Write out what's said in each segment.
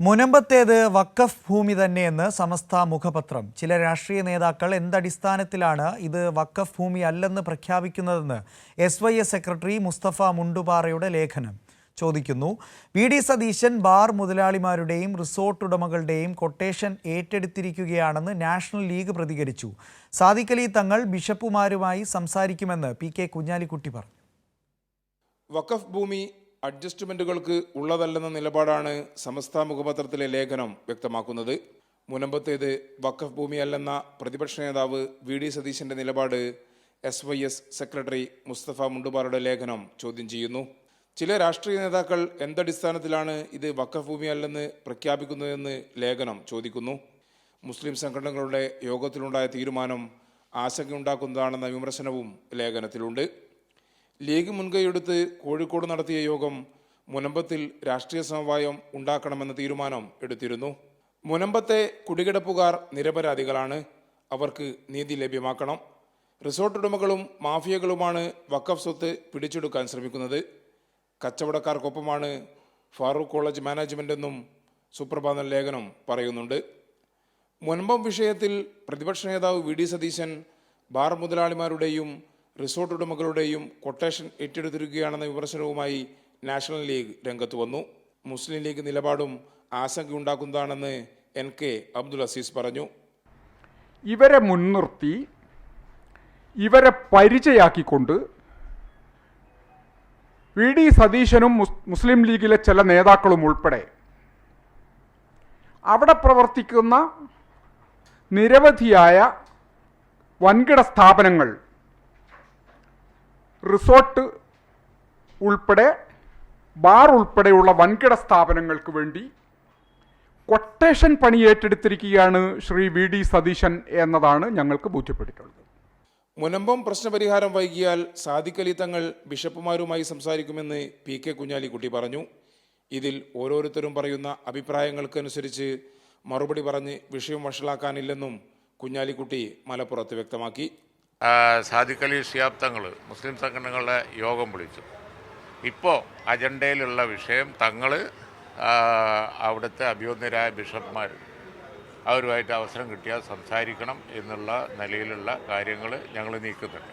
മുനമ്പത്തേത് വക്കഫ് ഭൂമി തന്നെയെന്ന് സമസ്ത മുഖപത്രം. ചില രാഷ്ട്രീയ നേതാക്കൾ എന്തടിസ്ഥാനത്തിലാണ് ഇത് വക്കഫ് ഭൂമി അല്ലെന്ന് പ്രഖ്യാപിക്കുന്നതെന്ന് S Y S secretary Mustafa മുണ്ടുപാറയുടെ ലേഖനം ചോദിക്കുന്നു. വി ഡി സതീശൻ ബാർ മുതലാളിമാരുടെയും റിസോർട്ട് ഉടമകളുടെയും കൊട്ടേഷൻ ഏറ്റെടുത്തിരിക്കുകയാണെന്ന് നാഷണൽ ലീഗ് പ്രതികരിച്ചു. സാദിഖലി തങ്ങൾ ബിഷപ്പുമാരുമായി സംസാരിക്കുമെന്ന് പി കെ കുഞ്ഞാലിക്കുട്ടി പറഞ്ഞു. വഖഫ് ഭൂമി അഡ്ജസ്റ്റ്മെന്റുകൾക്ക് ഉള്ളതല്ലെന്ന നിലപാടാണ് സമസ്ത മുഖപത്രത്തിലെ ലേഖനം വ്യക്തമാക്കുന്നത്. മുനമ്പത്തേത് വഖഫ് ഭൂമിയല്ലെന്ന പ്രതിപക്ഷ നേതാവ് വി ഡി സതീശന്റെ നിലപാട് S Y S secretary Mustafa മുണ്ടുപാറയുടെ ലേഖനം ചോദ്യം ചെയ്യുന്നു. ചില രാഷ്ട്രീയ നേതാക്കൾ എന്തടിസ്ഥാനത്തിലാണ് ഇത് വഖഫ് ഭൂമിയല്ലെന്ന് പ്രഖ്യാപിക്കുന്നതെന്ന് ലേഖനം ചോദിക്കുന്നു. മുസ്ലിം സംഘടനകളുടെ യോഗത്തിലുണ്ടായ തീരുമാനം ആശങ്കയുണ്ടാക്കുന്നതാണെന്ന വിമർശനവും ലേഖനത്തിലുണ്ട്. ലീഗ് മുൻകൈയെടുത്ത് കോഴിക്കോട് നടത്തിയ യോഗം മുനമ്പത്തിൽ രാഷ്ട്രീയ സമവായം ഉണ്ടാക്കണമെന്ന തീരുമാനം എടുത്തിരുന്നു. മുനമ്പത്തെ കുടികിടപ്പുകാർ നിരപരാധികളാണ്. അവർക്ക് നീതി ലഭ്യമാക്കണം. റിസോർട്ട് ഉടമകളും മാഫിയകളുമാണ് വക്കഫ് സ്വത്ത് പിടിച്ചെടുക്കാൻ ശ്രമിക്കുന്നത്. കച്ചവടക്കാർക്കൊപ്പമാണ് ഫാറൂഖ് കോളേജ് മാനേജ്മെന്റ് എന്നും സുപ്രഭാത ലേഖനം പറയുന്നുണ്ട്. മുൻപം വിഷയത്തിൽ പ്രതിപക്ഷ നേതാവ് വി ഡി സതീശൻ ബാർ മുതലാളിമാരുടെയും റിസോർട്ട് ഉടമകളുടെയും കൊട്ടേഷൻ ഏറ്റെടുത്തിരിക്കുകയാണെന്ന വിമർശനവുമായി നാഷണൽ ലീഗ് രംഗത്ത് വന്നു. മുസ്ലിം ലീഗ് നിലപാടും ആശങ്കയുണ്ടാക്കുന്നതാണെന്ന് എൻ കെ അബ്ദുൽ അസീസ് പറഞ്ഞു. ഇവരെ മുൻനിർത്തി ഇവരെ പരിചയാക്കിക്കൊണ്ട് വി. ഡി. സതീശനും മുസ്ലിം ലീഗിലെ ചില നേതാക്കളും ഉൾപ്പെടെ അവിടെ പ്രവർത്തിക്കുന്ന നിരവധിയായ വൻകിട സ്ഥാപനങ്ങൾ റിസോർട്ട് ഉൾപ്പെടെ ബാർ ഉൾപ്പെടെയുള്ള വൻകിട സ്ഥാപനങ്ങൾക്ക് വേണ്ടി കൊട്ടേഷൻ പണി ഏറ്റെടുത്തിരിക്കുകയാണ് ശ്രീ വി ഡി സതീശൻ എന്നതാണ് ഞങ്ങൾക്ക് ബോധ്യപ്പെട്ടിട്ടുള്ളത്. മുനമ്പം പ്രശ്നപരിഹാരം വൈകിയാൽ സാദിഖലി തങ്ങൾ ബിഷപ്പുമാരുമായി സംസാരിക്കുമെന്ന് പി കെ കുഞ്ഞാലിക്കുട്ടി പറഞ്ഞു. ഇതിൽ ഓരോരുത്തരും പറയുന്ന അഭിപ്രായങ്ങൾക്കനുസരിച്ച് മറുപടി പറഞ്ഞ് വിഷയം വഷളാക്കാനില്ലെന്നും കുഞ്ഞാലിക്കുട്ടി മലപ്പുറത്ത് വ്യക്തമാക്കി. ആ, സാദിഖ് അലി ഷിയാബ് തങ്ങൾ മുസ്ലിം സംഘടനകളുടെ യോഗം വിളിച്ചു. ഇപ്പോൾ അജണ്ടയിലുള്ള വിഷയം തങ്ങൾ അവിടുത്തെ അഭ്യുന്നരായ ബിഷപ്പ്മാർ അവരുമായിട്ട് അവസരം കിട്ടിയാൽ സംസാരിക്കണം എന്നുള്ള നിലയിലുള്ള കാര്യങ്ങൾ ഞങ്ങൾ നീക്കുന്നുണ്ട്.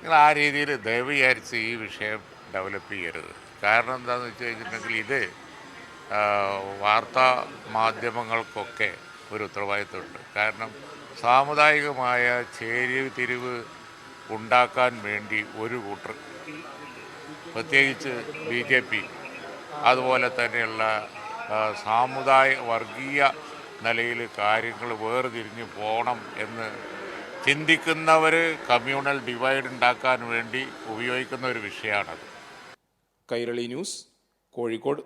നിങ്ങൾ ആ രീതിയിൽ ദയവ് ഈ വിഷയം ഡെവലപ്പ് ചെയ്യരുത്. കാരണം എന്താണെന്ന് വെച്ച് കഴിഞ്ഞിട്ടുണ്ടെങ്കിൽ ഇത് വാർത്താ മാധ്യമങ്ങൾക്കൊക്കെ ഒരു ഉത്തരവാദിത്വമുണ്ട് കാരണം സാമുദായികമായ ചേരിവ് തിരിവ് ഉണ്ടാക്കാൻ വേണ്ടി ഒരു കൂട്ടർ പ്രത്യേകിച്ച് ബി ജെ പി അതുപോലെ തന്നെയുള്ള സാമുദായ വർഗീയ നിലയിൽ കാര്യങ്ങൾ വേർതിരിഞ്ഞ് പോകണം എന്ന് ചിന്തിക്കുന്നവർ കമ്മ്യൂണൽ ഡിവൈഡ് ഉണ്ടാക്കാൻ വേണ്ടി ഉപയോഗിക്കുന്ന ഒരു വിഷയമാണത് കൈരളി ന്യൂസ് കോഴിക്കോട്.